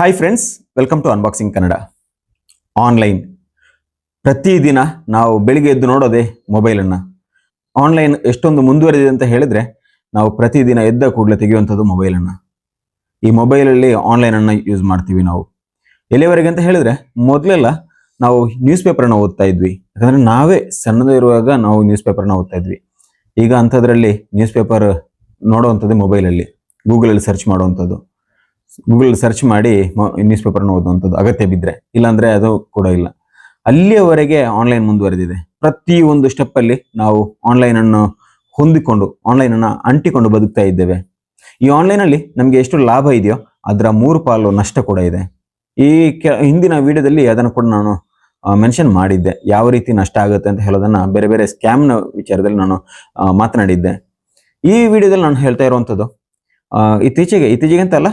Hi friends welcome to unboxing Kannada online ಪ್ರತಿದಿನ ನಾವು ಬೆಳಿಗ್ಗೆ ಎದ್ದು ನೋಡೋದೇ ಮೊಬೈಲನ್ನು ಆನ್ಲೈನ್ ಎಷ್ಟೊಂದು ಮುಂದುವರೆದಿದೆ ಅಂತ ಹೇಳಿದ್ರೆ ನಾವು ಪ್ರತಿದಿನ ಎದ್ದ ಕೂಡಲೇ ತೆಗೆಯುವಂಥದ್ದು ಮೊಬೈಲನ್ನು ಈ ಮೊಬೈಲಲ್ಲಿ ಆನ್ಲೈನನ್ನು ಯೂಸ್ ಮಾಡ್ತೀವಿ ನಾವು. ಎಲ್ಲಿವರೆಗೆ ಅಂತ ಹೇಳಿದ್ರೆ ಮೊದಲೆಲ್ಲ ನಾವು ನ್ಯೂಸ್ ಪೇಪರನ್ನು ಓದ್ತಾ ಇದ್ವಿ. ಯಾಕಂದರೆ ನಾವೇ ಸಣ್ಣದಿರುವಾಗ ನಾವು ನ್ಯೂಸ್ ಪೇಪರ್ನ ಓದ್ತಾ ಇದ್ವಿ. ಈಗ ಅಂಥದ್ರಲ್ಲಿ ನ್ಯೂಸ್ ಪೇಪರ್ ನೋಡೋವಂಥದ್ದು ಮೊಬೈಲಲ್ಲಿ ಗೂಗಲಲ್ಲಿ ಸರ್ಚ್ ಮಾಡುವಂಥದ್ದು. ಗೂಗಲ್ ಸರ್ಚ್ ಮಾಡಿ ನ್ಯೂಸ್ ಪೇಪರ್ನ ಓದುವಂಥದ್ದು ಅಗತ್ಯ ಬಿದ್ದರೆ ಇಲ್ಲಾಂದ್ರೆ ಅದು ಕೂಡ ಇಲ್ಲ. ಅಲ್ಲಿಯವರೆಗೆ ಆನ್ಲೈನ್ ಮುಂದುವರೆದಿದೆ. ಪ್ರತಿ ಒಂದು ಸ್ಟೆಪ್ ಅಲ್ಲಿ ನಾವು ಆನ್ಲೈನ್ ಅನ್ನು ಹೊಂದಿಕೊಂಡು ಆನ್ಲೈನ್ ಅನ್ನ ಅಂಟಿಕೊಂಡು ಬದುಕ್ತಾ ಇದ್ದೇವೆ. ಈ ಆನ್ಲೈನ್ ಅಲ್ಲಿ ನಮಗೆ ಎಷ್ಟು ಲಾಭ ಇದೆಯೋ, ಅದರ ಮೂರು ಪಾಲು ನಷ್ಟ ಕೂಡ ಇದೆ. ಈ ಹಿಂದಿನ ವಿಡಿಯೋದಲ್ಲಿ ಅದನ್ನು ಕೂಡ ನಾನು ಮೆನ್ಷನ್ ಮಾಡಿದ್ದೆ. ಯಾವ ರೀತಿ ನಷ್ಟ ಆಗುತ್ತೆ ಅಂತ ಹೇಳೋದನ್ನ ಬೇರೆ ಬೇರೆ ಸ್ಕ್ಯಾಮ್ನ ವಿಚಾರದಲ್ಲಿ ನಾನು ಮಾತನಾಡಿದ್ದೆ. ಈ ವಿಡಿಯೋದಲ್ಲಿ ನಾನು ಹೇಳ್ತಾ ಇರುವಂಥದ್ದು ಇತ್ತೀಚೆಗೆ ಇತ್ತೀಚೆಗೆ ಅಂತ ಅಲ್ಲ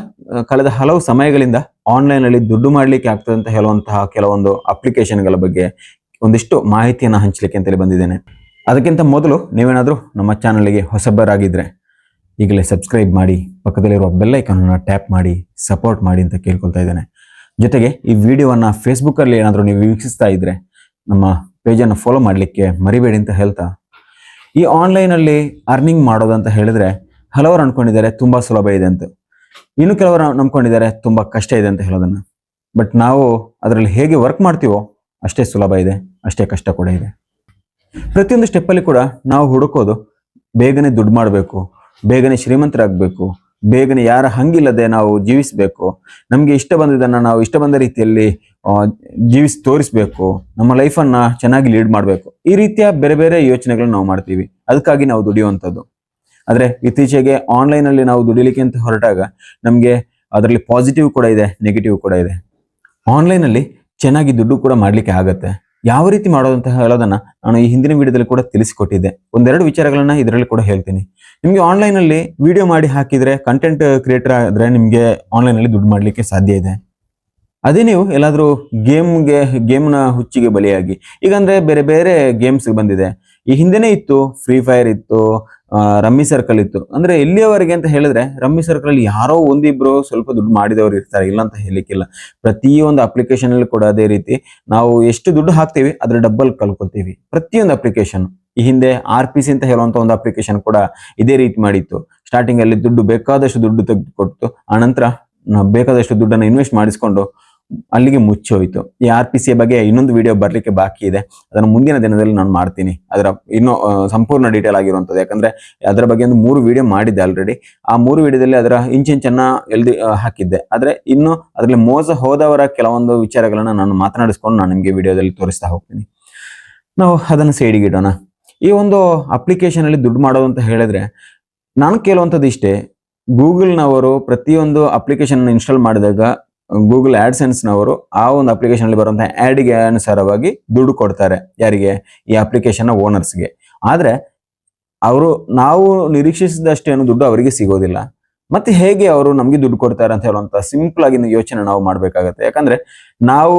ಕಳೆದ ಹಲವು ಸಮಯಗಳಿಂದ ಆನ್ಲೈನ್ ಅಲ್ಲಿ ದುಡ್ಡು ಮಾಡಲಿಕ್ಕೆ ಆಗ್ತದೆ ಅಂತ ಹೇಳುವಂತಹ ಕೆಲವೊಂದು ಅಪ್ಲಿಕೇಶನ್ಗಳ ಬಗ್ಗೆ ಒಂದಿಷ್ಟು ಮಾಹಿತಿಯನ್ನು ಹಂಚಲಿಕ್ಕೆ ಅಂತೇಳಿ ಬಂದಿದ್ದೇನೆ. ಅದಕ್ಕಿಂತ ಮೊದಲು ನೀವೇನಾದರೂ ನಮ್ಮ ಚಾನಲ್ಗೆ ಹೊಸಬ್ಬರಾಗಿದ್ದರೆ ಈಗಲೇ ಸಬ್ಸ್ಕ್ರೈಬ್ ಮಾಡಿ, ಪಕ್ಕದಲ್ಲಿರುವ ಐಕಾನನ್ನು ಟ್ಯಾಪ್ ಮಾಡಿ ಸಪೋರ್ಟ್ ಮಾಡಿ ಅಂತ ಕೇಳ್ಕೊಳ್ತಾ ಇದ್ದೇನೆ. ಜೊತೆಗೆ ಈ ವಿಡಿಯೋವನ್ನು ಫೇಸ್ಬುಕ್ಕಲ್ಲಿ ಏನಾದರೂ ನೀವು ವೀಕ್ಷಿಸ್ತಾ ಇದ್ದರೆ ನಮ್ಮ ಪೇಜನ್ನು ಫಾಲೋ ಮಾಡಲಿಕ್ಕೆ ಮರಿಬೇಡಿ ಅಂತ ಹೇಳ್ತಾ, ಈ ಆನ್ಲೈನಲ್ಲಿ ಅರ್ನಿಂಗ್ ಮಾಡೋದಂತ ಹೇಳಿದ್ರೆ ಹಲವರು ಅನ್ಕೊಂಡಿದ್ದಾರೆ ತುಂಬಾ ಸುಲಭ ಇದೆ ಅಂತ. ಇನ್ನು ಕೆಲವರು ನಂಬ್ಕೊಂಡಿದ್ದಾರೆ ತುಂಬಾ ಕಷ್ಟ ಇದೆ ಅಂತ ಹೇಳೋದನ್ನ. ಬಟ್ ನಾವು ಅದರಲ್ಲಿ ಹೇಗೆ ವರ್ಕ್ ಮಾಡ್ತೀವೋ ಅಷ್ಟೇ ಸುಲಭ ಇದೆ, ಅಷ್ಟೇ ಕಷ್ಟ ಕೂಡ ಇದೆ. ಪ್ರತಿಯೊಂದು ಸ್ಟೆಪ್ಪಲ್ಲಿ ಕೂಡ ನಾವು ಹುಡುಕೋದು ಬೇಗನೆ ದುಡ್ಡು ಮಾಡಬೇಕು, ಬೇಗನೆ ಶ್ರೀಮಂತರಾಗಬೇಕು, ಬೇಗನೆ ಯಾರ ಹಂಗಿಲ್ಲದೆ ನಾವು ಜೀವಿಸಬೇಕು, ನಮಗೆ ಇಷ್ಟ ಬಂದಿದ್ದನ್ನು ನಾವು ಇಷ್ಟ ಬಂದ ರೀತಿಯಲ್ಲಿ ಜೀವಿಸಿ, ತೋರಿಸ್ಬೇಕು, ನಮ್ಮ ಲೈಫನ್ನು ಚೆನ್ನಾಗಿ ಲೀಡ್ ಮಾಡಬೇಕು. ಈ ರೀತಿಯ ಬೇರೆ ಬೇರೆ ಯೋಚನೆಗಳನ್ನ ನಾವು ಮಾಡ್ತೀವಿ. ಅದಕ್ಕಾಗಿ ನಾವು ದುಡಿಯುವಂಥದ್ದು. ಆದ್ರೆ ಇತ್ತೀಚೆಗೆ ಆನ್ಲೈನ್ ಅಲ್ಲಿ ನಾವು ದುಡಿಲಿಕ್ಕೆ ಅಂತ ಹೊರಟಾಗ ನಮಗೆ ಅದರಲ್ಲಿ ಪಾಸಿಟಿವ್ ಕೂಡ ಇದೆ ನೆಗೆಟಿವ್ ಕೂಡ ಇದೆ. ಆನ್ಲೈನ್ ಅಲ್ಲಿ ಚೆನ್ನಾಗಿ ದುಡ್ಡು ಕೂಡ ಮಾಡಲಿಕ್ಕೆ ಆಗತ್ತೆ. ಯಾವ ರೀತಿ ಮಾಡೋದಂತ ಹೇಳೋದನ್ನ ನಾನು ಈ ಹಿಂದಿನ ವಿಡಿಯೋದಲ್ಲಿ ಕೂಡ ತಿಳಿಸಿಕೊಟ್ಟಿದ್ದೆ. ಒಂದೆರಡು ವಿಚಾರಗಳನ್ನ ಇದರಲ್ಲಿ ಕೂಡ ಹೇಳ್ತೀನಿ. ನಿಮಗೆ ಆನ್ಲೈನ್ ಅಲ್ಲಿ ವಿಡಿಯೋ ಮಾಡಿ ಹಾಕಿದ್ರೆ ಕಂಟೆಂಟ್ ಕ್ರಿಯೇಟರ್ ಆದ್ರೆ ನಿಮಗೆ ಆನ್ಲೈನ್ ಅಲ್ಲಿ ದುಡ್ಡು ಮಾಡಲಿಕ್ಕೆ ಸಾಧ್ಯ ಇದೆ. ಅದೇ ನೀವು ಎಲ್ಲಾದರೂ ಗೇಮ್ಗೆ ಗೇಮ್ನ ಹುಚ್ಚಿಗೆ ಬಲಿಯಾಗಿ. ಈಗಂದ್ರೆ ಬೇರೆ ಬೇರೆ ಗೇಮ್ಸ್ ಬಂದಿದೆ. ಈ ಹಿಂದೆನೇ ಇತ್ತು ಫ್ರೀ ಫೈರ್ ಇತ್ತು ರಮ್ಮಿ ಸರ್ಕಲ್ ಇತ್ತು. ಅಂದ್ರೆ ಎಲ್ಲಿಯವರೆಗೆ ಅಂತ ಹೇಳಿದ್ರೆ ರಮ್ಮಿ ಸರ್ಕಲ್ ಅಲ್ಲಿ ಯಾರೋ ಒಂದಿಬ್ರು ಸ್ವಲ್ಪ ದುಡ್ಡು ಮಾಡಿದವರು ಇರ್ತಾರೆ ಇಲ್ಲ ಅಂತ ಹೇಳಿಕ್ಕಿಲ್ಲ. ಪ್ರತಿಯೊಂದು ಅಪ್ಲಿಕೇಶನ್ ಅಲ್ಲಿ ಕೂಡ ಅದೇ ರೀತಿ ನಾವು ಎಷ್ಟು ದುಡ್ಡು ಹಾಕ್ತೀವಿ, ಅದ್ರ ಡಬ್ಬಲ್ ಕಲ್ಕೊತೀವಿ ಪ್ರತಿಯೊಂದು ಅಪ್ಲಿಕೇಶನ್ ಈ ಹಿಂದೆ ಆರ್ ಪಿ ಸಿ ಅಂತ ಹೇಳುವಂತ ಒಂದು ಅಪ್ಲಿಕೇಶನ್ ಕೂಡ ಇದೇ ರೀತಿ ಮಾಡಿತ್ತು. ಸ್ಟಾರ್ಟಿಂಗ್ ಅಲ್ಲಿ ದುಡ್ಡು ಬೇಕಾದಷ್ಟು ದುಡ್ಡು ತೆಗೆದುಕೊಟ್ಟು ಆನಂತರ ಬೇಕಾದಷ್ಟು ದುಡ್ಡನ್ನು ಇನ್ವೆಸ್ಟ್ ಮಾಡಿಸ್ಕೊಂಡು ಅಲ್ಲಿಗೆ ಮುಚ್ಚೋಯ್ತು ಈ ಆರ್ ಪಿ ಸಿ ಬಗ್ಗೆ ಇನ್ನೊಂದು ವಿಡಿಯೋ ಬರ್ಲಿಕ್ಕೆ ಬಾಕಿ ಇದೆ. ಅದನ್ನು ಮುಂದಿನ ದಿನದಲ್ಲಿ ನಾನು ಮಾಡ್ತೀನಿ. ಅದರ ಇನ್ನೂ ಸಂಪೂರ್ಣ ಡೀಟೇಲ್ ಆಗಿರುವಂಥದ್ದು. ಯಾಕಂದ್ರೆ ಅದರ ಬಗ್ಗೆ ಒಂದು ಮೂರು ವಿಡಿಯೋ ಮಾಡಿದ್ದೆ ಆಲ್ರೆಡಿ ಆ ಮೂರು ವಿಡಿಯೋದಲ್ಲಿ ಅದರ ಇಂಚಿಂಚನ್ನ ಎಲ್ದಿ ಹಾಕಿದ್ದೆ. ಆದರೆ ಇನ್ನು ಅದರಲ್ಲಿ ಮೋಸ ಹೋದವರ ಕೆಲವೊಂದು ವಿಚಾರಗಳನ್ನ ನಾನು ಮಾತನಾಡಿಸ್ಕೊಂಡು ನಾನು ನಿಮಗೆ ವಿಡಿಯೋದಲ್ಲಿ ತೋರಿಸ್ತಾ ಹೋಗ್ತೀನಿ. ನಾವು ಅದನ್ನು ಸೈಡಿಗಿಡೋಣ ಈ ಒಂದು ಅಪ್ಲಿಕೇಶನ್ ಅಲ್ಲಿ ದುಡ್ಡು ಮಾಡೋದು ಅಂತ ಹೇಳಿದ್ರೆ, ನಾನು ಕೇಳುವಂಥದ್ದು ಇಷ್ಟೇ. ಗೂಗಲ್ನವರು ಪ್ರತಿಯೊಂದು ಅಪ್ಲಿಕೇಶನ್ ಇನ್ಸ್ಟಾಲ್ ಮಾಡಿದಾಗ ಗೂಗಲ್ ನವರು ಆ ಒಂದು ಅಪ್ಲಿಕೇಶನ್ ಅಲ್ಲಿ ಆ್ಯಡ್ಗೆ ಅನುಸಾರವಾಗಿ ದುಡ್ಡು ಕೊಡ್ತಾರೆ ಯಾರಿಗೆ? ಈ ಅಪ್ಲಿಕೇಶನ್ ಓನರ್ಸ್ಗೆ ಆದರೆ ಅವರು ನಾವು ನಿರೀಕ್ಷಿಸಿದಷ್ಟೇನು ದುಡ್ಡು ಅವರಿಗೆ ಸಿಗೋದಿಲ್ಲ. ಮತ್ತೆ ಹೇಗೆ ಅವರು ನಮಗೆ ದುಡ್ಡು ಕೊಡ್ತಾರೆ ಅಂತ ಹೇಳುವಂಥ ಸಿಂಪಲ್ ಆಗಿ ಯೋಚನೆ ನಾವು ಮಾಡ್ಬೇಕಾಗತ್ತೆ. ಯಾಕಂದ್ರೆ ನಾವು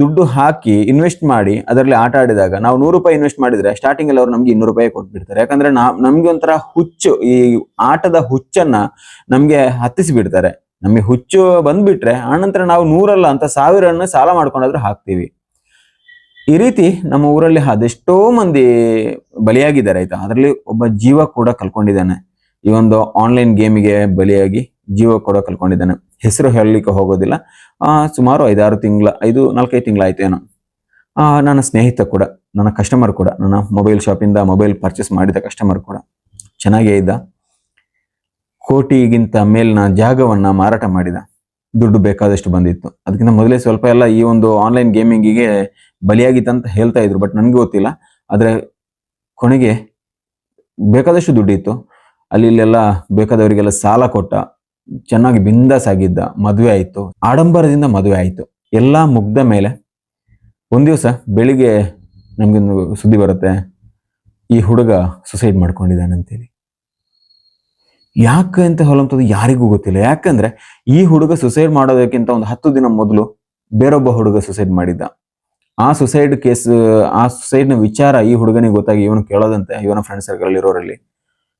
ದುಡ್ಡು ಹಾಕಿ ಇನ್ವೆಸ್ಟ್ ಮಾಡಿ ಅದರಲ್ಲಿ ಆಟ ಆಡಿದಾಗ ನಾವು ನೂರು ರೂಪಾಯಿ ಇನ್ವೆಸ್ಟ್ ಮಾಡಿದ್ರೆ ಸ್ಟಾರ್ಟಿಂಗ್ ಅಲ್ಲಿ ಅವರು ನಮಗೆ ಇನ್ನೂರು ರೂಪಾಯಿ ಕೊಟ್ಬಿಡ್ತಾರೆ. ಯಾಕಂದ್ರೆ ನಾ, ನಮ್ಗೆ ಒಂಥರ ಹುಚ್ಚು ಈ ಆಟದ ಹುಚ್ಚನ್ನ ನಮಗೆ ಹತ್ತಿಸಿ ಬಿಡ್ತಾರೆ ನಮಗೆ ಹುಚ್ಚು ಬಂದ್ಬಿಟ್ರೆ ಆನಂತರ ನಾವು ನೂರಲ್ಲ ಅಂತ ಸಾವಿರ ಸಾಲ ಮಾಡ್ಕೊಂಡಾದ್ರೆ ಹಾಕ್ತೀವಿ. ಈ ರೀತಿ ನಮ್ಮ ಊರಲ್ಲಿ ಅದೆಷ್ಟೋ ಮಂದಿ ಬಲಿಯಾಗಿದ್ದಾರೆ ಆಯ್ತಾ? ಅದರಲ್ಲಿ ಒಬ್ಬ ಜೀವ ಕೂಡ ಕಲ್ಕೊಂಡಿದ್ದಾನೆ ಈ ಒಂದು ಆನ್ಲೈನ್ ಗೇಮಿಗೆ ಬಲಿಯಾಗಿ ಜೀವ ಕೂಡ ಕಲ್ಕೊಂಡಿದ್ದಾನೆ ಹೆಸರು ಹೇಳಲಿಕ್ಕೆ ಹೋಗೋದಿಲ್ಲ. ಸುಮಾರು ಐದಾರು ತಿಂಗಳ, ಐದು, ನಾಲ್ಕೈದು ತಿಂಗಳಾಯ್ತು ಏನೋ. ನನ್ನ ಸ್ನೇಹಿತ ಕೂಡ, ನನ್ನ ಕಸ್ಟಮರ್ ಕೂಡ, ನನ್ನ ಮೊಬೈಲ್ ಶಾಪಿಂದ ಮೊಬೈಲ್ ಪರ್ಚೇಸ್ ಮಾಡಿದ ಕಸ್ಟಮರ್ ಕೂಡ ಚೆನ್ನಾಗೇ ಇದ್ದ. ಕೋಟಿಗಿಂತ ಮೇಲಿನ ಜಾಗವನ್ನ ಮಾರಾಟ ಮಾಡಿದ. ದುಡ್ಡು ಬೇಕಾದಷ್ಟು ಬಂದಿತ್ತು. ಅದಕ್ಕಿಂತ ಮೊದಲೇ ಸ್ವಲ್ಪ ಎಲ್ಲ ಈ ಒಂದು ಆನ್ಲೈನ್ ಗೇಮಿಂಗಿಗೆ ಬಲಿಯಾಗಿತ್ತಂತ ಹೇಳ್ತಾ ಇದ್ರು ಬಟ್ ನನಗೆ ಗೊತ್ತಿಲ್ಲ. ಆದರೆ ಕೊನೆಗೆ ಬೇಕಾದಷ್ಟು ದುಡ್ಡಿತ್ತು. ಅಲ್ಲಿ ಇಲ್ಲೆಲ್ಲ ಬೇಕಾದವರಿಗೆಲ್ಲ ಸಾಲ ಕೊಟ್ಟ, ಚೆನ್ನಾಗಿ ಬಿಂದಾಸ್ ಆಗಿದ್ದ ಮದುವೆ ಆಯಿತು. ಆಡಂಬರದಿಂದ ಮದುವೆ ಆಯಿತು. ಎಲ್ಲ ಮುಗ್ದ ಮೇಲೆ ಒಂದು ದಿವಸ ಬೆಳಿಗ್ಗೆ ನಮಗೊಂದು ಸುದ್ದಿ ಬರುತ್ತೆ, ಈ ಹುಡುಗ ಸುಸೈಡ್ ಮಾಡ್ಕೊಂಡಿದ್ದಾನೆ ಅಂತೇಳಿ ಯಾಕೆ ಅಂತ ಹೇಳುವಂಥದ್ದು ಯಾರಿಗೂ ಗೊತ್ತಿಲ್ಲ. ಯಾಕಂದ್ರೆ ಈ ಹುಡುಗ ಸುಸೈಡ್ ಮಾಡೋದಕ್ಕಿಂತ ಒಂದು ಹತ್ತು ದಿನ ಮೊದಲು ಬೇರೊಬ್ಬ ಹುಡುಗ ಸುಸೈಡ್ ಮಾಡಿದ್ದ. ಆ ಸುಸೈಡ್ ಕೇಸ್ ಆ ಸುಸೈಡ್ನ ವಿಚಾರ ಈ ಹುಡುಗನಿಗೆ ಗೊತ್ತಾಗಿ ಇವನು ಕೇಳೋದಂತೆ, ಇವನ ಫ್ರೆಂಡ್ ಸರ್ಕಲ್ ಇರೋರಲ್ಲಿ.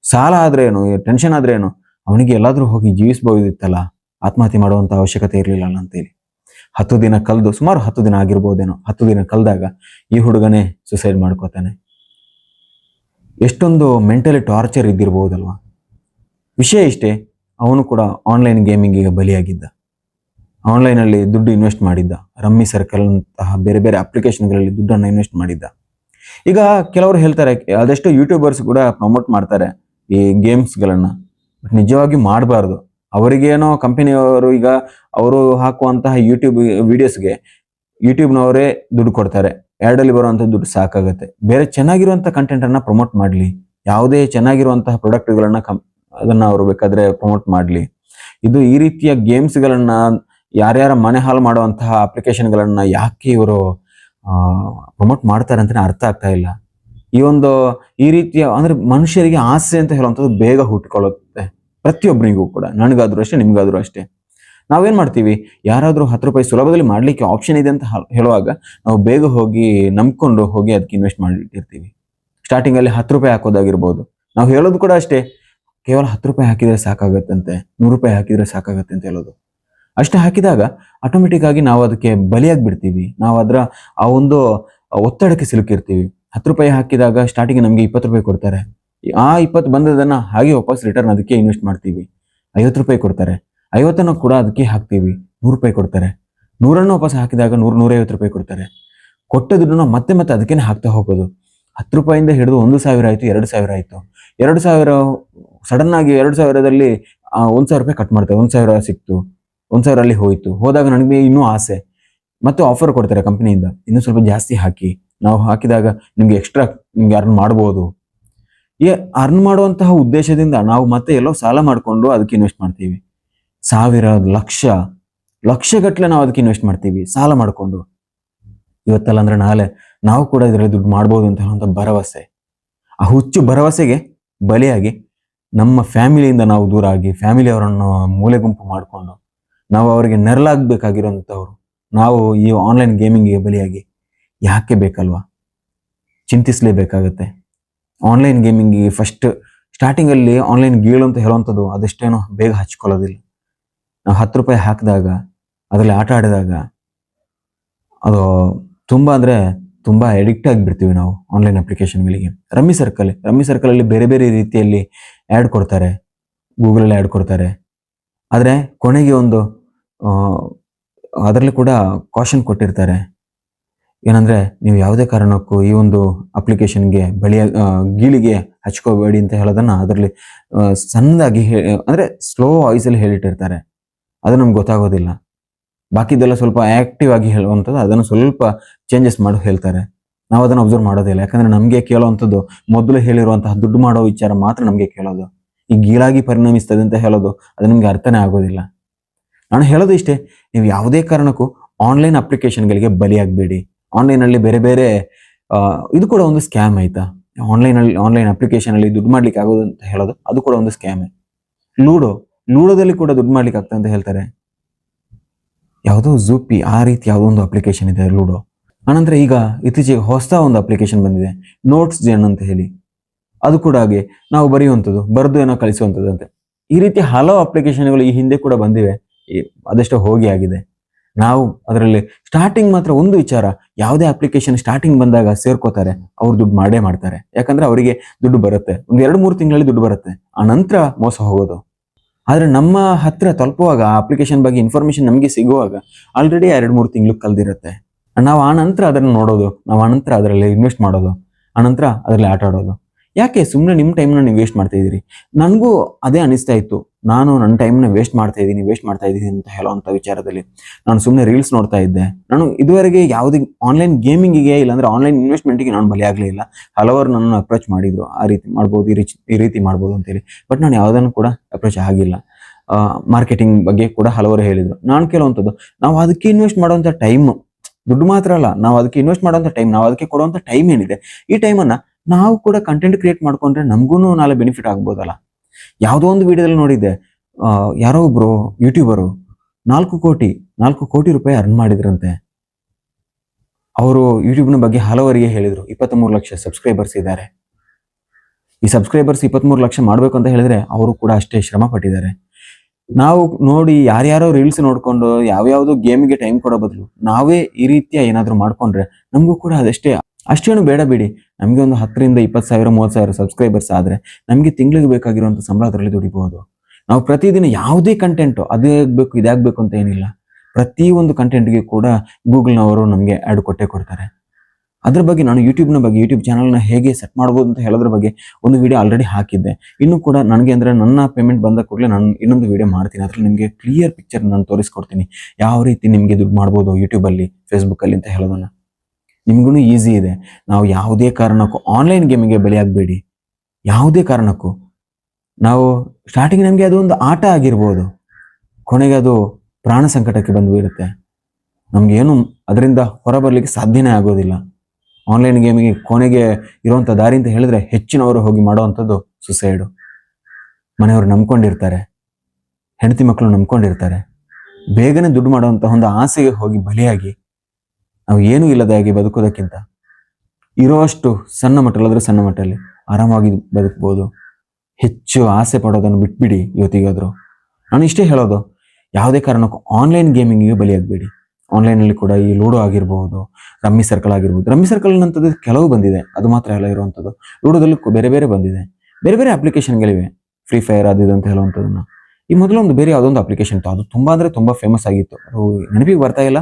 ಸಾಲ ಆದ್ರೆ ಏನು ಟೆನ್ಷನ್ ಆದ್ರೆ ಏನು, ಅವನಿಗೆ ಎಲ್ಲಾದ್ರೂ ಹೋಗಿ ಜೀವಿಸಬಹುದಿತ್ತಲ್ಲ ಆತ್ಮಹತ್ಯೆ ಮಾಡುವಂತ ಅವಶ್ಯಕತೆ ಇರಲಿಲ್ಲ ಅಂತೇಳಿ. ಹತ್ತು ದಿನ ಕಲ್ದು, ಸುಮಾರು ಹತ್ತು ದಿನ ಆಗಿರ್ಬೋದೇನೋ, ಹತ್ತು ದಿನ ಕಲ್ದಾಗ ಈ ಹುಡುಗನೇ ಸುಸೈಡ್ ಮಾಡ್ಕೋತಾನೆ. ಎಷ್ಟೊಂದು ಮೆಂಟಲಿ ಟಾರ್ಚರ್ ಇದ್ದಿರ್ಬೋದಲ್ವಾ? ವಿಷಯ ಇಷ್ಟೇ, ಅವನು ಕೂಡ ಆನ್ಲೈನ್ ಗೇಮಿಂಗಿಗೆ ಬಲಿಯಾಗಿದ್ದ. ಆನ್ಲೈನಲ್ಲಿ ದುಡ್ಡು ಇನ್ವೆಸ್ಟ್ ಮಾಡಿದ್ದ. ರಮ್ಮಿ ಸರ್ಕಲ್ ಅಂತಹ ಬೇರೆ ಬೇರೆ ಅಪ್ಲಿಕೇಶನ್ಗಳಲ್ಲಿ ದುಡ್ಡನ್ನು ಇನ್ವೆಸ್ಟ್ ಮಾಡಿದ್ದ. ಈಗ ಕೆಲವರು ಹೇಳ್ತಾರೆ ಅದೆಷ್ಟೋ ಯೂಟ್ಯೂಬರ್ಸ್ ಕೂಡ ಪ್ರಮೋಟ್ ಮಾಡ್ತಾರೆ ಈ ಗೇಮ್ಸ್ಗಳನ್ನು ಬಟ್ ನಿಜವಾಗಿ ಮಾಡಬಾರ್ದು. ಅವರಿಗೇನೋ ಕಂಪನಿಯವರು ಈಗ ಅವರು ಹಾಕುವಂತಹ ಯೂಟ್ಯೂಬ್ ವಿಡಿಯೋಸ್ಗೆ ಯೂಟ್ಯೂಬ್ನವರೇ ದುಡ್ಡು ಕೊಡ್ತಾರೆ. ಎರಡಲ್ಲಿ ಬರುವಂಥ ದುಡ್ಡು ಸಾಕಾಗುತ್ತೆ. ಬೇರೆ ಚೆನ್ನಾಗಿರುವಂಥ ಕಂಟೆಂಟನ್ನು ಪ್ರಮೋಟ್ ಮಾಡಲಿ. ಯಾವುದೇ ಚೆನ್ನಾಗಿರುವಂತಹ ಪ್ರಾಡಕ್ಟ್ಗಳನ್ನು ಕಂ ಅದನ್ನು ಅವರು ಬೇಕಾದ್ರೆ ಪ್ರಮೋಟ್ ಮಾಡಲಿ. ಇದು ಈ ರೀತಿಯ ಗೇಮ್ಸ್ಗಳನ್ನ ಯಾರ್ಯಾರ ಮನೆ ಹಾಳು ಮಾಡುವಂತಹ ಅಪ್ಲಿಕೇಶನ್ಗಳನ್ನ ಯಾಕೆ ಇವರು ಪ್ರಮೋಟ್ ಮಾಡ್ತಾರೆ ಅಂತಲೇ ಅರ್ಥ ಆಗ್ತಾ ಇಲ್ಲ. ಈ ಒಂದು, ಈ ರೀತಿಯ ಅಂದ್ರೆ ಮನುಷ್ಯರಿಗೆ ಆಸೆ ಅಂತ ಹೇಳುವಂಥದ್ದು ಬೇಗ ಹುಟ್ಕೊಳ್ಳುತ್ತೆ. ಪ್ರತಿಯೊಬ್ಬರಿಗೂ ಕೂಡ. ನನಗಾದ್ರೂ ಅಷ್ಟೇ, ನಿಮ್ಗಾದ್ರೂ ಅಷ್ಟೇ. ನಾವೇನ್ ಮಾಡ್ತೀವಿ? ಯಾರಾದರೂ ಹತ್ತು ರೂಪಾಯಿ ಸುಲಭದಲ್ಲಿ ಮಾಡ್ಲಿಕ್ಕೆ ಆಪ್ಷನ್ ಇದೆ ಅಂತ ಹೇಳುವಾಗ ನಾವು ಬೇಗ ಹೋಗಿ ನಂಬ್ಕೊಂಡು ಹೋಗಿ ಅದಕ್ಕೆ ಇನ್ವೆಸ್ಟ್ ಮಾಡಿರ್ತೀವಿ ಸ್ಟಾರ್ಟಿಂಗ್ ಅಲ್ಲಿ ಹತ್ತು ರೂಪಾಯಿ ಹಾಕೋದಾಗಿರ್ಬೋದು. ನಾವು ಹೇಳೋದು ಕೂಡ ಅಷ್ಟೇ. ಕೇವಲ ಹತ್ತು ರೂಪಾಯಿ ಹಾಕಿದರೆ ಸಾಕಾಗತ್ತಂತೆ, ನೂರು ರೂಪಾಯಿ ಹಾಕಿದರೆ ಸಾಕಾಗತ್ತೆ ಅಂತ ಹೇಳೋದು. ಅಷ್ಟೇ ಹಾಕಿದಾಗ ಆಟೋಮೆಟಿಕ್ ಆಗಿ ನಾವು ಅದಕ್ಕೆ ಬಲಿಯಾಗಿ ಬಿಡ್ತೀವಿ ನಾವು ಅದರ ಆ ಒಂದು ಒತ್ತಡಕ್ಕೆ ಸಿಲುಕಿರ್ತೀವಿ. ಹತ್ತು ರೂಪಾಯಿ ಹಾಕಿದಾಗ ಸ್ಟಾರ್ಟಿಂಗ್ ನಮಗೆ ಇಪ್ಪತ್ತು ರೂಪಾಯಿ ಕೊಡ್ತಾರೆ. ಆ ಇಪ್ಪತ್ತು ಬಂದದನ್ನ ಹಾಗೆ ವಾಪಸ್ ರಿಟರ್ನ್ ಅದಕ್ಕೆ ಇನ್ವೆಸ್ಟ್ ಮಾಡ್ತೀವಿ. ಐವತ್ತು ರೂಪಾಯಿ ಕೊಡ್ತಾರೆ. ಐವತ್ತನ್ನು ಕೂಡ ಅದಕ್ಕೆ ಹಾಕ್ತೀವಿ. ನೂರು ರೂಪಾಯಿ ಕೊಡ್ತಾರೆ. ನೂರನ್ನು ವಾಪಸ್ ಹಾಕಿದಾಗ ನೂರು, ನೂರೈವತ್ತು ರೂಪಾಯಿ ಕೊಡ್ತಾರೆ. ಕೊಟ್ಟ ದುಡ್ಡನ್ನು ಮತ್ತೆ ಮತ್ತೆ ಅದಕ್ಕೇನೆ ಹಾಕ್ತಾ ಹೋಗೋದು. ಹತ್ತು ರೂಪಾಯಿಂದ ಹಿಡಿದು ಒಂದು ಸಾವಿರ ಆಯಿತು, ಎರಡು ಸಾವಿರ ಆಯಿತು. ಎರಡು ಸಾವಿರ ಸಡನ್ ಆಗಿ ಎರಡು ಸಾವಿರದಲ್ಲಿ ಒಂದು ಸಾವಿರ ರೂಪಾಯಿ ಕಟ್ ಮಾಡ್ತಾರೆ. ಒಂದ್ ಸಾವಿರ ಸಿಕ್ತು. ಒಂದ್ ಸಾವಿರ ಅಲ್ಲಿ ಹೋಯ್ತು. ಹೋದಾಗ ನನಗೆ ಇನ್ನೂ ಆಸೆ. ಮತ್ತೆ ಆಫರ್ ಕೊಡ್ತಾರೆ ಕಂಪ್ನಿಯಿಂದ ಇನ್ನೂ ಸ್ವಲ್ಪ ಜಾಸ್ತಿ ಹಾಕಿ. ನಾವು ಹಾಕಿದಾಗ ನಿಮ್ಗೆ ಎಕ್ಸ್ಟ್ರಾ ನಿಮ್ಗೆ ಅರ್ನ್ ಮಾಡ್ಬೋದು. ಈ ಅರ್ನ್ ಮಾಡುವಂತಹ ಉದ್ದೇಶದಿಂದ ನಾವು ಮತ್ತೆ ಎಲ್ಲೋ ಸಾಲ ಮಾಡಿಕೊಂಡು ಅದಕ್ಕೆ ಇನ್ವೆಸ್ಟ್ ಮಾಡ್ತೀವಿ. ಸಾವಿರ, ಲಕ್ಷ. ಲಕ್ಷಗಟ್ಟಲೆ ನಾವು ಅದಕ್ಕೆ ಇನ್ವೆಸ್ಟ್ ಮಾಡ್ತೀವಿ. ಸಾಲ ಮಾಡಿಕೊಂಡು. ಇವತ್ತಲ್ಲ ಅಂದ್ರೆ ನಾಳೆ ನಾವು ಕೂಡ ಇದರಲ್ಲಿ ದುಡ್ಡು ಮಾಡ್ಬೋದು ಅಂತ ಭರವಸೆ. ಆ ಹುಚ್ಚು ಭರವಸೆಗೆ ಬಲಿಯಾಗಿ ನಮ್ಮ ಫ್ಯಾಮಿಲಿಯಿಂದ ನಾವು ದೂರ ಆಗಿ ಫ್ಯಾಮಿಲಿಯವರನ್ನು ಮೂಲೆ ಗುಂಪು ಮಾಡಿಕೊಂಡು ನಾವು ಅವರಿಗೆ ನೆರಳಾಗಬೇಕಾಗಿರೋಂಥವ್ರು, ನಾವು ಈ ಆನ್ಲೈನ್ ಗೇಮಿಂಗಿಗೆ ಬಲಿಯಾಗಿ ಯಾಕೆ ಬೇಕಲ್ವಾ? ಚಿಂತಿಸಲೇಬೇಕಾಗತ್ತೆ. ಆನ್ಲೈನ್ ಗೇಮಿಂಗಿಗೆ ಫಸ್ಟ್ ಸ್ಟಾರ್ಟಿಂಗಲ್ಲಿ ಆನ್ಲೈನ್ ಗೀಳು ಅಂತ ಹೇಳುವಂಥದ್ದು ಅದೆಷ್ಟೇನೋ ಬೇಗ ಹಚ್ಕೊಳ್ಳೋದಿಲ್ಲ. ನಾವು ಹತ್ತು ರೂಪಾಯಿ ಹಾಕಿದಾಗ, ಅದರಲ್ಲಿ ಆಟ ಆಡಿದಾಗ ಅದು ತುಂಬ ಅಂದರೆ ತುಂಬ ಎಡಿಕ್ಟ್ ಆಗಿಬಿಡ್ತೀವಿ ನಾವು ಆನ್ಲೈನ್ ಅಪ್ಲಿಕೇಶನ್ಗಳಿಗೆ ರಮ್ಮಿ ಸರ್ಕಲ್ ರಮ್ಮಿ ಸರ್ಕಲಲ್ಲಿ ಬೇರೆ ಬೇರೆ ರೀತಿಯಲ್ಲಿ ಆ್ಯಡ್ ಕೊಡ್ತಾರೆ ಗೂಗಲಲ್ಲಿ ಆ್ಯಡ್ ಕೊಡ್ತಾರೆ. ಆದರೆ ಕೊನೆಗೆ ಒಂದು ಅದರಲ್ಲಿ ಕೂಡ ಕಾಷನ್ ಕೊಟ್ಟಿರ್ತಾರೆ. ಏನಂದ್ರೆ ನೀವು ಯಾವುದೇ ಕಾರಣಕ್ಕೂ ಈ ಒಂದು ಅಪ್ಲಿಕೇಶನ್ಗೆ ಬಳಿಯ ಗೀಳಿಗೆ ಹಚ್ಕೋಬೇಡಿ ಅಂತ ಹೇಳೋದನ್ನ ಅದರಲ್ಲಿ ಸಣ್ಣದಾಗಿ ಹೇ, ಅಂದ್ರೆ ಸ್ಲೋ ವಾಯ್ಸಲ್ಲಿ ಹೇಳಿಟ್ಟಿರ್ತಾರೆ. ಅದು ನಮ್ಗೆ ಗೊತ್ತಾಗೋದಿಲ್ಲ. ಬಾಕಿದೆಲ್ಲ ಸ್ವಲ್ಪ ಆಕ್ಟಿವ್ ಆಗಿ ಹೇಳುವಂಥದ್ದು, ಅದನ್ನು ಸ್ವಲ್ಪ ಚೇಂಜಸ್ ಮಾಡಿ ಹೇಳ್ತಾರೆ. ನಾವು ಅದನ್ನು ಅಬ್ಸರ್ವ್ ಮಾಡೋದಿಲ್ಲ ಯಾಕಂದ್ರೆ ನಮಗೆ ಕೇಳುವಂಥದ್ದು ಮೊದಲು ಹೇಳಿರುವಂತಹ ದುಡ್ಡು ಮಾಡೋ ವಿಚಾರ ಮಾತ್ರ ನಮಗೆ ಕೇಳೋದು. ಈ ಗೀಳಾಗಿ ಪರಿಣಮಿಸ್ತದೆ ಅಂತ ಹೇಳೋದು, ಅದು ನಿಮಗೆ ಅರ್ಥನೇ ಆಗೋದಿಲ್ಲ. ನಾನು ಹೇಳೋದು ಇಷ್ಟೇ, ನೀವು ಯಾವುದೇ ಕಾರಣಕ್ಕೂ ಆನ್ಲೈನ್ ಅಪ್ಲಿಕೇಶನ್ಗಳಿಗೆ ಬಲಿಯಾಗಬೇಡಿ. ಆನ್ಲೈನಲ್ಲಿ ಬೇರೆ ಬೇರೆ ಇದು ಕೂಡ ಒಂದು ಸ್ಕ್ಯಾಮ್ ಆಯ್ತಾ? ಆನ್ಲೈನಲ್ಲಿ ಆನ್ಲೈನ್ ಅಪ್ಲಿಕೇಶನಲ್ಲಿ ದುಡ್ಡು ಮಾಡ್ಲಿಕ್ಕೆ ಆಗೋದು ಅಂತ ಹೇಳೋದು, ಅದು ಕೂಡ ಒಂದು ಸ್ಕ್ಯಾಮೇ ಲೂಡೋ, ಲೂಡೋದಲ್ಲಿ ಕೂಡ ದುಡ್ಡು ಮಾಡ್ಲಿಕ್ಕೆ ಆಗ್ತದೆ ಅಂತ ಹೇಳ್ತಾರೆ. ಯಾವುದೋ ಜೂಪಿ ಆ ರೀತಿ ಯಾವುದೋ ಒಂದು ಅಪ್ಲಿಕೇಶನ್ ಇದೆ ಲೂಡೋ ಆನಂತರ ಈಗ ಇತ್ತೀಚೆಗೆ ಹೊಸ ಒಂದು ಅಪ್ಲಿಕೇಶನ್ ಬಂದಿದೆ ನೋಟ್ಸ್ ಜೆನ್ ಅಂತ ಹೇಳಿ. ಅದು ಕೂಡ ಹಾಗೆ, ನಾವು ಬರೆಯುವಂಥದ್ದು, ಬರೆದು ಏನೋ ಕಳಿಸುವಂಥದ್ದು ಅಂತೆ. ಈ ರೀತಿ ಹಲವು ಅಪ್ಲಿಕೇಶನ್ಗಳು ಈ ಹಿಂದೆ ಕೂಡ ಬಂದಿವೆ ಅದೆಷ್ಟೋ ಹೋಗಿ ಆಗಿದೆ. ನಾವು ಅದರಲ್ಲಿ ಸ್ಟಾರ್ಟಿಂಗ್ ಮಾತ್ರ ಒಂದು ವಿಚಾರ, ಯಾವುದೇ ಅಪ್ಲಿಕೇಶನ್ ಸ್ಟಾರ್ಟಿಂಗ್ ಬಂದಾಗ ಸೇರ್ಕೋತಾರೆ, ಅವ್ರು ದುಡ್ಡು ಮಾಡೇ ಮಾಡ್ತಾರೆ. ಯಾಕಂದ್ರೆ ಅವರಿಗೆ ದುಡ್ಡು ಬರುತ್ತೆ. ಒಂದು ಎರಡು ಮೂರು ತಿಂಗಳಲ್ಲಿ ದುಡ್ಡು ಬರುತ್ತೆ. ಆ ನಂತರ ಮೋಸ ಹೋಗೋದು. ಆದ್ರೆ ನಮ್ಮ ಹತ್ರ ತಲುಪುವಾಗ ಆ ಅಪ್ಲಿಕೇಶನ್ ಬಗ್ಗೆ ಇನ್ಫಾರ್ಮೇಶನ್ ನಮಗೆ ಸಿಗುವಾಗ ಆಲ್ರೆಡಿ ಎರಡು ಮೂರು ತಿಂಗಳು ಕಲ್ದಿರುತ್ತೆ. ನಾವು ಆ ನಂತರ ಅದನ್ನು ನೋಡೋದು, ನಾವು ಆನಂತರ ನಂತರ ಅದರಲ್ಲಿ ಇನ್ವೆಸ್ಟ್ ಮಾಡೋದು ಆನಂತರ ನಂತರ ಅದರಲ್ಲಿ ಆಟ ಆಡೋದು. ಯಾಕೆ ಸುಮ್ಮನೆ ನಿಮ್ಮ ಟೈಮ್ನ ನೀವು ವೇಸ್ಟ್ ಮಾಡ್ತಾ ಇದ್ದೀರಿ? ನನಗೂ ಅದೇ ಅನಿಸ್ತಾ ಇತ್ತು. ನಾನು ನನ್ನ ಟೈಮ್ನ ವೇಸ್ಟ್ ಮಾಡ್ತಾ ಇದ್ದೀನಿ ವೇಸ್ಟ್ ಮಾಡ್ತಾ ಇದ್ದೀನಿ ಅಂತ ಹೇಳೋವಂಥ ವಿಚಾರದಲ್ಲಿ ನಾನು ಸುಮ್ಮನೆ ರೀಲ್ಸ್ ನೋಡ್ತಾ ಇದ್ದೆ. ನಾನು ಇದುವರೆಗೆ ಯಾವುದೇ ಆನ್ಲೈನ್ ಗೇಮಿಂಗಿಗೆ ಇಲ್ಲಾಂದ್ರೆ ಆನ್ಲೈನ್ ಇನ್ವೆಸ್ಟ್ಮೆಂಟಿಗೆ ನಾನು ಬಲಿಯಾಗಲಿಲ್ಲ ಹಲವಾರು ನನ್ನನ್ನು ಅಪ್ರೋಚ್ ಮಾಡಿದ್ರು. ಆ ರೀತಿ ಮಾಡ್ಬೋದು, ಈ ರೀತಿ ಈ ರೀತಿ ಮಾಡ್ಬೋದು ಅಂತೇಳಿ. ಬಟ್ ನಾನು ಯಾವುದನ್ನು ಕೂಡ ಅಪ್ರೋಚ್ ಆಗಿಲ್ಲ. ಮಾರ್ಕೆಟಿಂಗ್ ಬಗ್ಗೆ ಕೂಡ ಹಲವರು ಹೇಳಿದ್ರು. ನಾನು ಕೇಳುವಂಥದ್ದು, ನಾವು ಅದಕ್ಕೆ ಇನ್ವೆಸ್ಟ್ ಮಾಡುವಂಥ ಟೈಮ್ ದುಡ್ಡು ಮಾತ್ರ ಅಲ್ಲ, ನಾವು ಅದಕ್ಕೆ ಇನ್ವೆಸ್ಟ್ ಮಾಡುವಂಥ ಟೈಮ್ ನಾವು ಅದಕ್ಕೆ ಕೊಡುವಂಥ ಟೈಮ್ ಏನಿದೆ? ಈ ಟೈಮನ್ನು ನಾವು ಕೂಡ ಕಂಟೆಂಟ್ ಕ್ರಿಯೇಟ್ ಮಾಡ್ಕೊಂಡ್ರೆ ನಮಗೂ ನಾಳೆ ಬೆನಿಫಿಟ್ ಆಗ್ಬೋದಲ್ಲ. ಯಾವುದೋ ಒಂದು ವಿಡಿಯೋದಲ್ಲಿ ನೋಡಿದ್ದೆ ಯಾರೋ ಒಬ್ರು ಯೂಟ್ಯೂಬರು ನಾಲ್ಕು ಕೋಟಿ ನಾಲ್ಕು ಕೋಟಿ ರೂಪಾಯಿ ಅರ್ನ್ ಮಾಡಿದ್ರಂತೆ. ಅವರು ಯೂಟ್ಯೂಬ್ನ ಬಗ್ಗೆ ಹಲವರಿಗೆ ಹೇಳಿದರು ಇಪ್ಪತ್ತ್ಮೂರು ಲಕ್ಷ ಸಬ್ಸ್ಕ್ರೈಬರ್ಸ್ ಇದ್ದಾರೆ. ಈ ಸಬ್ಸ್ಕ್ರೈಬರ್ಸ್ ಇಪ್ಪತ್ತ್ಮೂರು ಲಕ್ಷ ಮಾಡಬೇಕು ಅಂತ ಹೇಳಿದ್ರೆ ಅವರು ಕೂಡ ಅಷ್ಟೇ ಶ್ರಮ ಪಟ್ಟಿದ್ದಾರೆ. ನಾವು ನೋಡಿ ಯಾರ್ಯಾರೋ ರೀಲ್ಸ್ ನೋಡಿಕೊಂಡು ಯಾವ್ಯಾವುದೋ ಗೇಮ್ಗೆ ಟೈಮ್ ಕೊಡೋ ಬದಲು ನಾವೇ ಈ ರೀತಿಯ ಏನಾದರೂ ಮಾಡ್ಕೊಂಡ್ರೆ ನಮಗೂ ಕೂಡ ಅದಷ್ಟೇ ಅಷ್ಟೇನು ಬೇಡ ಬಿಡಿ. ನಮಗೆ ಒಂದು ಹತ್ತರಿಂದ ಇಪ್ಪತ್ತು ಸಾವಿರ, ಮೂವತ್ತು ಸಾವಿರ ಸಬ್ಸ್ಕ್ರೈಬರ್ಸ್ ಆದರೆ ನಮಗೆ ತಿಂಗಳಿಗೆ ಬೇಕಾಗಿರುವಂಥ ಸಂಬಳ ಅದರಲ್ಲಿ ದುಡಿಬಹುದು ನಾವು ಪ್ರತಿದಿನ ಯಾವುದೇ ಕಂಟೆಂಟು ಅದೇ ಆಗಬೇಕು ಇದಾಗಬೇಕು ಅಂತ ಏನಿಲ್ಲ. ಪ್ರತಿ ಒಂದು ಕಂಟೆಂಟ್ಗೆ ಕೂಡ ಗೂಗಲ್ನವರು ನಮಗೆ ಆ್ಯಡ್ ಕೊಟ್ಟೇ ಕೊಡ್ತಾರೆ. ಅದ್ರ ಬಗ್ಗೆ ನಾನು ಯೂಟ್ಯೂಬ್ನ ಬಗ್ಗೆ ಯೂಟ್ಯೂಬ್ ಚಾನಲ್ನ ಹೇಗೆ ಸೆಟ್ ಮಾಡ್ಬೋದು ಅಂತ ಹೇಳೋದ್ರ ಬಗ್ಗೆ ಒಂದು ವಿಡಿಯೋ ಆಲ್ರೆಡಿ ಹಾಕಿದ್ದೆ. ಇನ್ನು ಕೂಡ ನನಗೆ ಅಂದರೆ ನನ್ನ ಪೇಮೆಂಟ್ ಬಂದ ಕೂಡಲೇ ನಾನು ಇನ್ನೊಂದು ವಿಡಿಯೋ ಮಾಡ್ತೀನಿ. ಅದರಲ್ಲಿ ನಿಮಗೆ ಕ್ಲಿಯರ್ ಪಿಕ್ಚರ್ ನಾನು ತೋರಿಸ್ಕೊಡ್ತೀನಿ. ಯಾವ ರೀತಿ ನಿಮಗೆ ದುಡ್ಡು ಮಾಡ್ಬೋದು ಯೂಟ್ಯೂಬಲ್ಲಿ ಫೇಸ್ಬುಕ್ಕಲ್ಲಿ ಅಂತ ಹೇಳೋದನ್ನ. ನಿಮಗೂ ಈಸಿ ಇದೆ. ನಾವು ಯಾವುದೇ ಕಾರಣಕ್ಕೂ ಆನ್ಲೈನ್ ಗೇಮಿಗೆ ಬಲಿಯಾಗಬೇಡಿ. ಯಾವುದೇ ಕಾರಣಕ್ಕೂ. ನಾವು ಸ್ಟಾರ್ಟಿಂಗ್ ನಮಗೆ ಅದು ಒಂದು ಆಟ ಆಗಿರ್ಬೋದು. ಕೊನೆಗೆ ಅದು ಪ್ರಾಣ ಸಂಕಟಕ್ಕೆ ಬಂದು ಬೀರುತ್ತೆ ನಮಗೇನು ಅದರಿಂದ ಹೊರಬರಲಿಕ್ಕೆ ಸಾಧ್ಯನೇ ಆಗೋದಿಲ್ಲ. ಆನ್ಲೈನ್ ಗೇಮಿಗೆ ಕೊನೆಗೆ ಇರುವಂಥ ದಾರಿ ಅಂತ ಹೇಳಿದ್ರೆ ಹೆಚ್ಚಿನವರು ಹೋಗಿ ಮಾಡುವಂಥದ್ದು ಸುಸೈಡು ಮನೆಯವರು ನಂಬ್ಕೊಂಡಿರ್ತಾರೆ. ಹೆಂಡತಿ ಮಕ್ಕಳು ನಂಬ್ಕೊಂಡಿರ್ತಾರೆ. ಬೇಗನೆ ದುಡ್ಡು ಮಾಡುವಂಥ ಒಂದು ಆಸೆಗೆ ಹೋಗಿ ಬಲಿಯಾಗಿ. ನಾವು ಏನೂ ಇಲ್ಲದೆ ಹಾಗೆ ಬದುಕೋದಕ್ಕಿಂತ ಇರೋಷ್ಟು ಸಣ್ಣ ಮಟ್ಟಲ್ಲಾದರೆ ಸಣ್ಣ ಮಟ್ಟಲ್ಲಿ ಆರಾಮಾಗಿ ಬದುಕ್ಬೋದು. ಹೆಚ್ಚು ಆಸೆ ಪಡೋದನ್ನು ಬಿಟ್ಬಿಡಿ ಇವತ್ತಿಗಾದರೂ ನಾನು ಇಷ್ಟೇ ಹೇಳೋದು, ಯಾವುದೇ ಕಾರಣಕ್ಕೂ ಆನ್ಲೈನ್ ಗೇಮಿಂಗಿಗೂ ಬಲಿಯಾಗಬೇಡಿ. ಆನ್ಲೈನಲ್ಲಿ ಕೂಡ ಈ ಲೂಡೋ ಆಗಿರಬಹುದು ರಮ್ಮಿ ಸರ್ಕಲ್ ಆಗಿರ್ಬೋದು. ರಮ್ಮಿ ಸರ್ಕಲ್ ಅಂತದ್ದು ಕೆಲವು ಬಂದಿದೆ, ಅದು ಮಾತ್ರ ಎಲ್ಲ ಇರುವಂಥದ್ದು. ಲೂಡೋದಲ್ಲೂ ಬೇರೆ ಬೇರೆ ಬಂದಿದೆ. ಬೇರೆ ಬೇರೆ ಅಪ್ಲಿಕೇಶನ್ಗಳಿವೆ ಫ್ರೀ ಫೈರ್ ಅದು ಅಂತ ಹೇಳುವಂಥದ್ದನ್ನು. ಈ ಒಂದು ಬೇರೆ ಯಾವುದೊಂದು ಅಪ್ಲಿಕೇಶನ್ ಇತ್ತು. ಅದು ತುಂಬ ಅಂದರೆ ತುಂಬ ಫೇಮಸ್ ಆಗಿತ್ತು. ಅದು ನೆನಪಿಗೆ ಬರ್ತಾ ಇಲ್ಲ.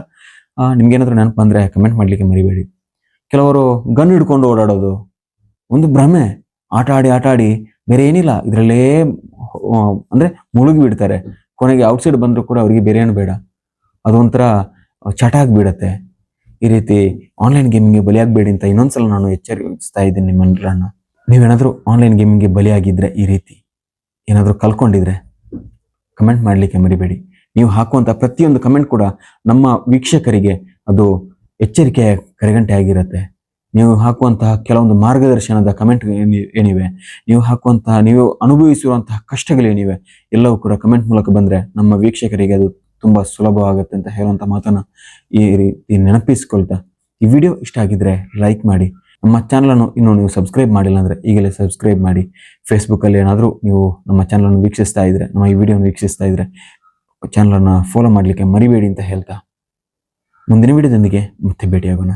ನಿಮ್ಗೇನಾದ್ರೂ ನೆನಪು ಬಂದರೆ ಕಮೆಂಟ್ ಮಾಡಲಿಕ್ಕೆ ಮರಿಬೇಡಿ. ಕೆಲವರು ಗನ್ ಹಿಡ್ಕೊಂಡು ಓಡಾಡೋದು, ಒಂದು ಭ್ರಮೆ. ಆಟ ಆಡಿ ಆಟ ಆಡಿ ಬೇರೆ ಏನಿಲ್ಲ. ಇದರಲ್ಲೇ ಅಂದರೆ ಮುಳುಗಿ ಬಿಡ್ತಾರೆ. ಕೊನೆಗೆ ಔಟ್ಸೈಡ್ ಬಂದರೂ ಕೂಡ ಅವರಿಗೆ ಬೇರೆ ಏನು ಬೇಡ. ಅದೊಂಥರ ಚಟ ಆಗಿಬಿಡತ್ತೆ ಈ ರೀತಿ ಆನ್ಲೈನ್ ಗೇಮಿಂಗ್ಗೆ ಬಲಿಯಾಗಬೇಡಿ ಅಂತ ಇನ್ನೊಂದ್ಸಲ ನಾನು ಎಚ್ಚರಿಸ್ತಾ ಇದ್ದೀನಿ ನಿಮ್ಮೆಲ್ಲರನ್ನ ನೀವೇನಾದರೂ ಆನ್ಲೈನ್ ಗೇಮಿಂಗ್ಗೆ ಬಲಿಯಾಗಿದ್ರೆ ಈ ರೀತಿ ಏನಾದರೂ ಕಲ್ಕೊಂಡಿದ್ರೆ ಕಮೆಂಟ್ ಮಾಡಲಿಕ್ಕೆ ಮರಿಬೇಡಿ. ನೀವು ಹಾಕುವಂಥ ಪ್ರತಿಯೊಂದು ಕಮೆಂಟ್ ಕೂಡ ನಮ್ಮ ವೀಕ್ಷಕರಿಗೆ ಅದು ಎಚ್ಚರಿಕೆಯ ಕರೆಗಂಟೆ ಆಗಿರುತ್ತೆ. ನೀವು ಹಾಕುವಂತಹ ಕೆಲವೊಂದು ಮಾರ್ಗದರ್ಶನದ ಕಮೆಂಟ್ ಏನಿವೆ? ನೀವು ಹಾಕುವಂತಹ ನೀವು ಅನುಭವಿಸಿರುವಂತಹ ಕಷ್ಟಗಳೇನಿವೆ ಎಲ್ಲವೂ ಕೂಡ ಕಮೆಂಟ್ ಮೂಲಕ ಬಂದರೆ ನಮ್ಮ ವೀಕ್ಷಕರಿಗೆ ಅದು ತುಂಬ ಸುಲಭವಾಗುತ್ತೆ ಅಂತ ಹೇಳುವಂಥ ಮಾತನ್ನು ಈ ರೀತಿ ನೆನಪಿಸಿಕೊಳ್ತಾ. ಈ ವಿಡಿಯೋ ಇಷ್ಟ ಆಗಿದ್ರೆ ಲೈಕ್ ಮಾಡಿ. ನಮ್ಮ ಚಾನಲನ್ನು ಇನ್ನೂ ನೀವು ಸಬ್ಸ್ಕ್ರೈಬ್ ಮಾಡಿಲ್ಲ ಅಂದರೆ ಈಗಲೇ ಸಬ್ಸ್ಕ್ರೈಬ್ ಮಾಡಿ. ಫೇಸ್ಬುಕ್ಕಲ್ಲಿ ಏನಾದರೂ ನೀವು ನಮ್ಮ ಚಾನಲನ್ನು ವೀಕ್ಷಿಸ್ತಾ ಇದ್ದರೆ ನಮ್ಮ ಈ ವಿಡಿಯೋನ ವೀಕ್ಷಿಸ್ತಾ ಇದ್ರೆ ಚಾನಲನ್ನು ಫಾಲೋ ಮಾಡಲಿಕ್ಕೆ ಮರಿಬೇಡಿ ಅಂತ ಹೇಳ್ತಾ ಮುಂದಿನ ವಿಡಿಯೋದೊಂದಿಗೆ ಮತ್ತೆ ಭೇಟಿಯಾಗೋಣ.